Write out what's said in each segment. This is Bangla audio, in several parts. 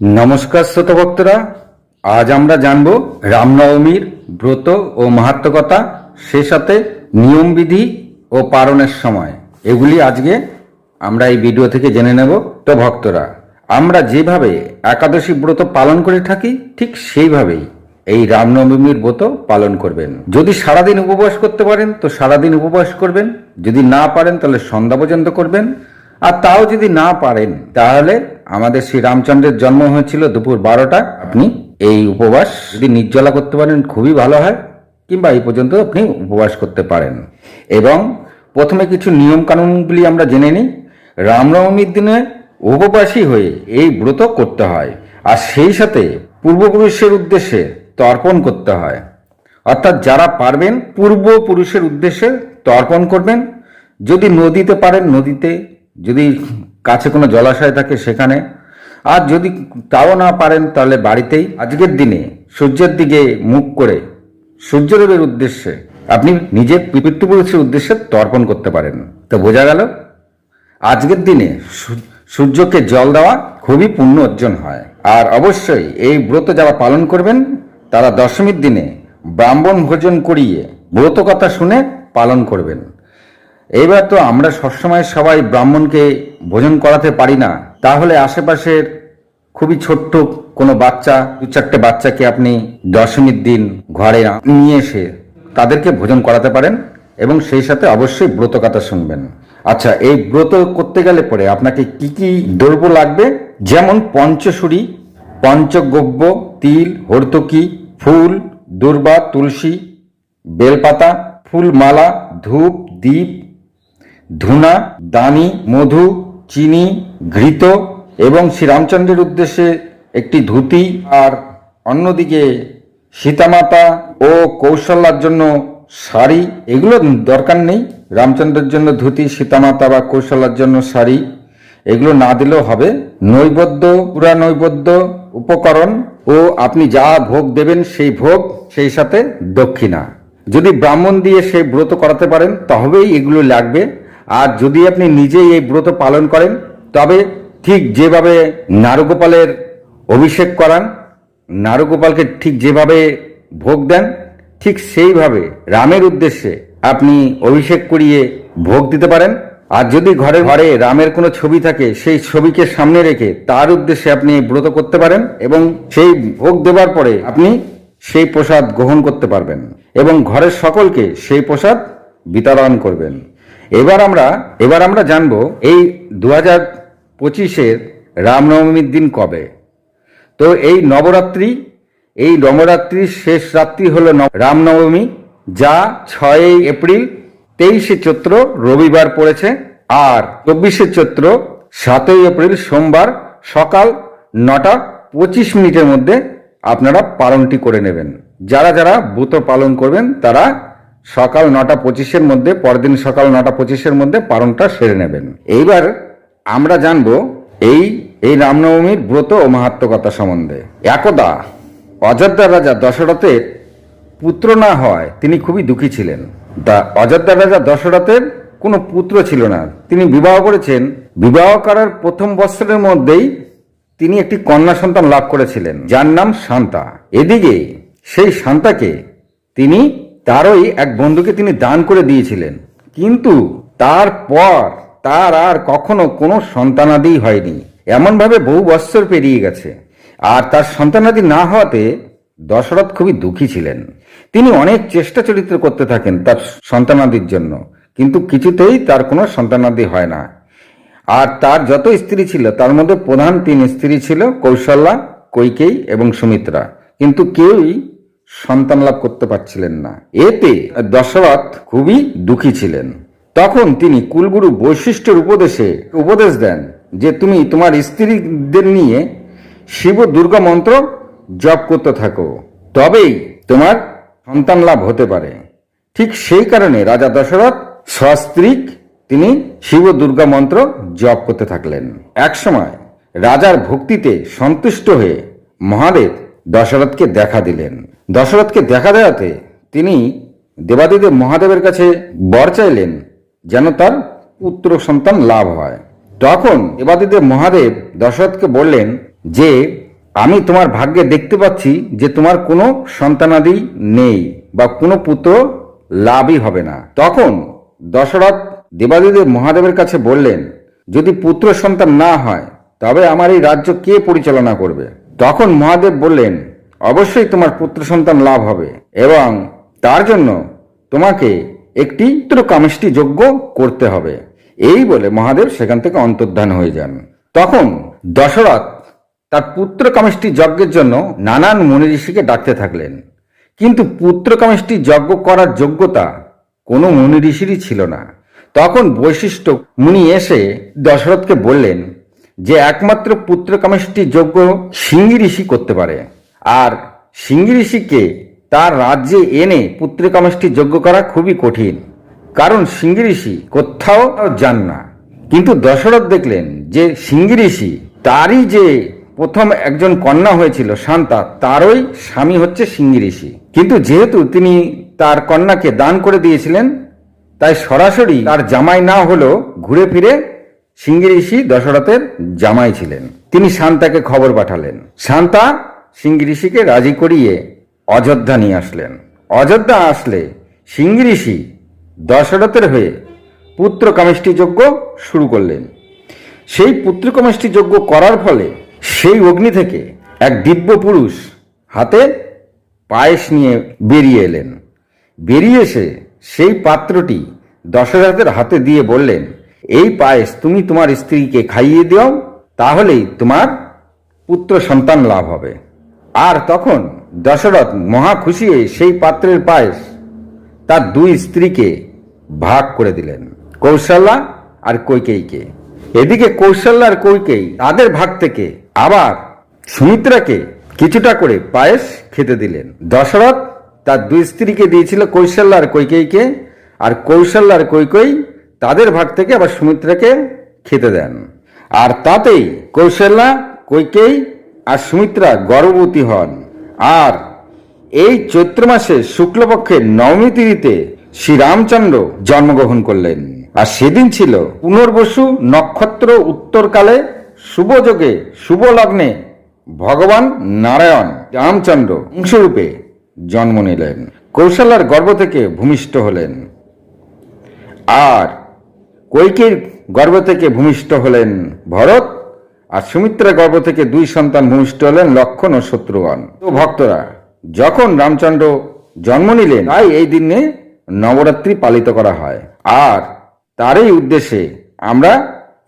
নমস্কার শ্রোত ভক্তরা আজ আমরা জানব রামনবমীর ব্রত ও মাহাত্মকতা সে সাথে নিয়মবিধি ও পালনের সময়। এগুলি আজকে আমরা এই ভিডিও থেকে জেনে নেব। তো ভক্তরা, আমরা যেভাবে একাদশী ব্রত পালন করে থাকি, ঠিক সেইভাবেই এই রামনবমীর ব্রত পালন করবেন। যদি সারাদিন উপবাস করতে পারেন, তো সারাদিন উপবাস করবেন। যদি না পারেন, তাহলে সন্ধ্যা পর্যন্ত করবেন। আর তাও যদি না পারেন, তাহলে আমাদের শ্রী রামচন্দ্রের জন্ম হয়েছিল দুপুর বারোটা। আপনি এই উপবাস যদি নির্জলা করতে পারেন, খুবই ভালো হয়, কিংবা এই পর্যন্ত আপনি উপবাস করতে পারেন। এবং প্রথমে কিছু নিয়ম কানুনগুলি আমরা জেনে নিই। রামনবমীর দিনে উপবাসী হয়ে এই ব্রত করতে হয়, আর সেই সাথে পূর্বপুরুষের উদ্দেশ্যে তর্পণ করতে হয়। অর্থাৎ যারা পারবেন, পূর্বপুরুষের উদ্দেশ্যে তর্পণ করবেন। যদি নদীতে পারেন, নদীতে যদি কাছে কোনো জলাশয় থাকে সেখানে, আর যদি তাও না পারেন তাহলে বাড়িতেই। আজকের দিনে সূর্যের দিকে মুখ করে সূর্যদেবের উদ্দেশ্যে আপনি নিজের পিতৃপুরুষের উদ্দেশ্যে তর্পণ করতে পারেন। তো বোঝা গেল, আজকের দিনে সূর্যকে জল দেওয়া খুবই পুণ্য অর্জন হয়। আর অবশ্যই এই ব্রত যারা পালন করবেন, তারা দশমীর দিনে ব্রাহ্মণ ভোজন করিয়ে ব্রত কথা শুনে পালন করবেন। এইবার তো আমরা সবসময় সবাই ব্রাহ্মণকে ভোজন করাতে পারি না। তাহলে আশেপাশের খুবই ছোট্ট কোনো বাচ্চা, দু চারটে বাচ্চাকে আপনি দশমীর দিন ঘরে নিয়ে এসে তাদেরকে ভোজন করাতে পারেন এবং সেই সাথে অবশ্যই ব্রত কথা শুনবেন। আচ্ছা এই ব্রত করতে গেলে পরে আপনাকে কি কি দ্রব্য লাগবে? যেমন পঞ্চসুরি, পঞ্চগব্য, তিল, হর্তকি, ফুল, দুর্বা, তুলসী, বেলপাতা, ফুলমালা, ধূপ দ্বীপ ধুনা, দানি, মধু, চিনি, ঘৃত এবং শ্রীরামচন্দ্রের উদ্দেশ্যে একটি ধুতি আর অন্যদিকে সীতামাতা ও কৌশল্যার জন্য শাড়ি। এগুলো দরকার নেই। রামচন্দ্রের জন্য ধুতি, সীতামাতা বা কৌশল্যার জন্য শাড়ি। এগুলো না দিলেও হবে। নৈবদ্য পুরা নৈবদ্য উপকরণ ও আপনি যা ভোগ দেবেন সেই ভোগ, সেই সাথে দক্ষিণা। যদি ব্রাহ্মণ দিয়ে সেই ব্রত করাতে পারেন তবেই এগুলো লাগবে। আর যদি আপনি নিজেই এই ব্রত পালন করেন, তবে ঠিক যেভাবে নারুগোপালের অভিষেক করান, নারুগোপালকে ঠিক যেভাবে ভোগ দেন, ঠিক সেইভাবে রামের উদ্দেশ্যে আপনি অভিষেক করিয়ে ভোগ দিতে পারেন। আর যদি ঘরে ঘরে রামের কোনো ছবি থাকে, সেই ছবিকে সামনে রেখে তার উদ্দেশ্যে আপনি ব্রত করতে পারেন এবং সেই ভোগ দেওয়ার পরে আপনি সেই প্রসাদ গ্রহণ করতে পারবেন এবং ঘরের সকলকে সেই প্রসাদ বিতরণ করবেন। এবার আমরা এবার আমরা জানব এই দু হাজার পঁচিশের রামনবমীর দিন কবে? তো এই নবরাত্রি, এই নবরাত্রির শেষ রাত্রি হলো রামনবমী, যা ছয়ই এপ্রিল, তেইশে চৈত্র রবিবার পড়েছে, আর চব্বিশে চৈত্র সাতই এপ্রিল সোমবার সকাল নটা পঁচিশ মিনিটের মধ্যে আপনারা পালনটি করে নেবেন। যারা যারা ব্রত পালন করবেন, তারা সকাল নটা পঁচিশের মধ্যে পরদিন সকাল নটা পঁচিশের মধ্যে পালনটা সেরে নেবেন। এইবার আমরা জানব এই এই রামনবমীর ব্রত ও মাহাত্মকতা সম্বন্ধে। একদা অযোধ্যা রাজা দশরথের পুত্র না হয়, তিনি খুবই দুঃখী ছিলেন। দা অযোধ্যা রাজা দশরথের কোনো পুত্র ছিল না। তিনি বিবাহ করেছেন। বিবাহ করার প্রথম বৎসরের মধ্যেই তিনি একটি কন্যা সন্তান লাভ করেছিলেন, যার নাম শান্তা। এদিকে সেই শান্তাকে তিনি তারই এক বন্ধুকে তিনি দান করে দিয়েছিলেন। কিন্তু তারপর তার আর কখনো কোনো সন্তানাদি হয়নি। এমনভাবে বহু বৎসর পেরিয়ে গেছে। আর তার সন্তানাদি না হওয়াতে দশরথ খুবই দুঃখী ছিলেন। তিনি অনেক চেষ্টা চরিত্র করতে থাকেন তার সন্তানাদির জন্য। কিন্তু কিছুতেই তার কোনো সন্তানাদি হয় না। আর তার যত স্ত্রী ছিল, তার মধ্যে প্রধান তিন স্ত্রী ছিল কৌশল্যা কৈকেয়ী এবং সুমিত্রা। কিন্তু কেউই সন্তান লাভ করতে পারছিলেন না। এতে দশরথ খুবই দুঃখী ছিলেন। তখন তিনি কুলগুরু বৈশিষ্ট্যের উপদেশে উপদেশ দেন যে তুমি তোমার স্ত্রীদের নিয়ে শিব দুর্গা মন্ত্র জপ করতে থাকো। তবেই তোমার সন্তান লাভ হতে পারে। ঠিক সেই কারণে রাজা দশরথ সস্ত্রীক তিনি শিব দুর্গা মন্ত্র জপ করতে থাকলেন। একসময় রাজার ভক্তিতে সন্তুষ্ট হয়ে মহাদেব দশরথকে দেখা দিলেন। দশরথকে দেখা দেওয়াতে তিনি দেবাদিদেব মহাদেবের কাছে বর চাইলেন যেন তার পুত্র সন্তান লাভ হয়। তখন দেবাদিদেব মহাদেব দশরথকে বললেন, যে, আমি তোমার ভাগ্যে দেখতে পাচ্ছি যে তোমার কোনো সন্তানাদি নেই বা কোনো পুত্র লাভই হবে না। তখন দশরথ দেবাদিদেব মহাদেবের কাছে বললেন, যদি পুত্র সন্তান না হয়, তবে আমার এই রাজ্য কে পরিচালনা করবে? তখন মহাদেব বললেন, অবশ্যই তোমার পুত্র সন্তান লাভ হবে এবং তার জন্য তোমাকে একটি কামিষ্টি যজ্ঞ করতে হবে। এই বলে মহাদেব সেখান থেকে অন্তর্ধান হয়ে যান। তখন দশরথ তার পুত্র কামিষ্টি যজ্ঞের জন্য নানান মুনি ঋষিকে ডাকতে থাকলেন। কিন্তু পুত্র কামিষ্টি যজ্ঞ করার যোগ্যতা কোনো মুনি ঋষিরই ছিল না। তখন বৈশিষ্ট্য, মুনি এসে দশরথকে বললেন যে একমাত্র পুত্র কামিষ্টি যজ্ঞ সিংহী ঋষি করতে পারে। আর সিংহী ঋষিকে তার রাজ্যে এনে পুত্র কামিষ্টি যজ্ঞ করা খুবই কঠিন। কারণ সিংহী ঋষি কোথাও যান না। কিন্তু দশরথ দেখলেন যে সিংহী ঋষি তারই যে প্রথম একজন কন্যা হয়েছিল শান্তা, তারই স্বামী হচ্ছে সিংহী ঋষি। কিন্তু যেহেতু তিনি তার কন্যাকে দান করে দিয়েছিলেন, তাই সরাসরি তার জামাই না হলেও ঘুরে ফিরে সিংহী ঋষি দশরথের জামাই ছিলেন। তিনি শান্তাকে খবর পাঠালেন। শান্তা সিংহী ঋষিকে রাজি করিয়ে অযোধ্যা নিয়ে আসলেন। অযোধ্যা আসলে সিংহী ঋষি দশরথের হয়ে পুত্র কামিষ্টি যজ্ঞ শুরু করলেন। সেই পুত্র কামিষ্টি যজ্ঞ করার ফলে সেই অগ্নি থেকে এক দিব্য পুরুষ হাতে পায়েস নিয়ে বেরিয়ে এলেন। বেরিয়ে এসে সেই পাত্রটি দশরথের হাতে দিয়ে বললেন এই পায়েস তুমি তোমার স্ত্রীকে খাইয়ে দাও, তাহলেই তোমার পুত্র সন্তান লাভ হবে। আর তখন দশরথ মহা খুশিয়ে সেই পাত্রের পায়েস তার দুই স্ত্রীকে ভাগ করে দিলেন, কৌশল্যা আর কৈকেয়ীকে। এদিকে কৌশল্যা আর কৈকেয়ী তাদের ভাগ থেকে আবার সুমিত্রাকে কিছুটা করে পায়েস খেতে দিলেন। দশরথ তার দুই স্ত্রীকে দিয়েছিল কৌশল্যা আর কৈকেয়ীকে, আর কৌশল্যা আর তাদের ভাগ থেকে আবার সুমিত্রাকে খেতে দেন। আর তাতেই কৌশল্যা কৈকেয়ী আর সুমিত্রা গর্ভবতী হন। আর এই চৈত্র মাসে শুক্লপক্ষের নবমী তিথিতে শ্রীরামচন্দ্র জন্মগ্রহণ করলেন। আর সেদিন ছিল পুনর্বসু নক্ষত্র উত্তরকালে শুভ যোগে শুভ লগ্নে ভগবান নারায়ণ রামচন্দ্র অংশরূপে জন্ম নিলেন। কৌশলার গর্ভ থেকে ভূমিষ্ঠ হলেন। আর কৈকের গর্ভ থেকে ভূমিষ্ঠ হলেন ভরত আর সুমিত্রার গর্ভ থেকে দুই সন্তান ভূমিষ্ঠ হলেন লক্ষণ ও শত্রুঘ্ন তো ভক্তরা, যখন রামচন্দ্র জন্ম নিলেন, তাই এই দিনে নবরাত্রি পালিত করা হয়। আর তারই উদ্দেশ্যে আমরা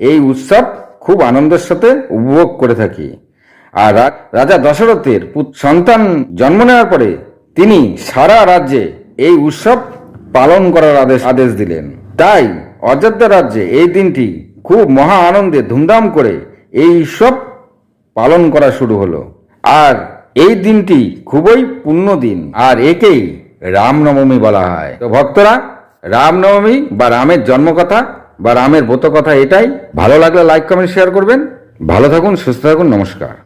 এই উৎসব খুব আনন্দের সাথে উপভোগ করে থাকি। আর রাজা দশরথের সন্তান জন্ম নেওয়ার পরে তিনি সারা রাজ্যে এই উৎসব পালন করার আদেশ আদেশ দিলেন। তাই অযোধ্যা রাজ্যে এই দিনটি খুব মহা আনন্দে ধুমধাম করে এই উৎসব পালন করা শুরু হলো। আর এই দিনটি খুবই পুণ্য দিন। আর একেই রামনবমী বলা হয়। তো ভক্তরা, রামনবমী বা রামের জন্মকথা বা রামের ব্রত কথা এটাই। ভালো লাগলে লাইক কমেন্ট শেয়ার করবেন। ভালো থাকুন, সুস্থ থাকুন, নমস্কার।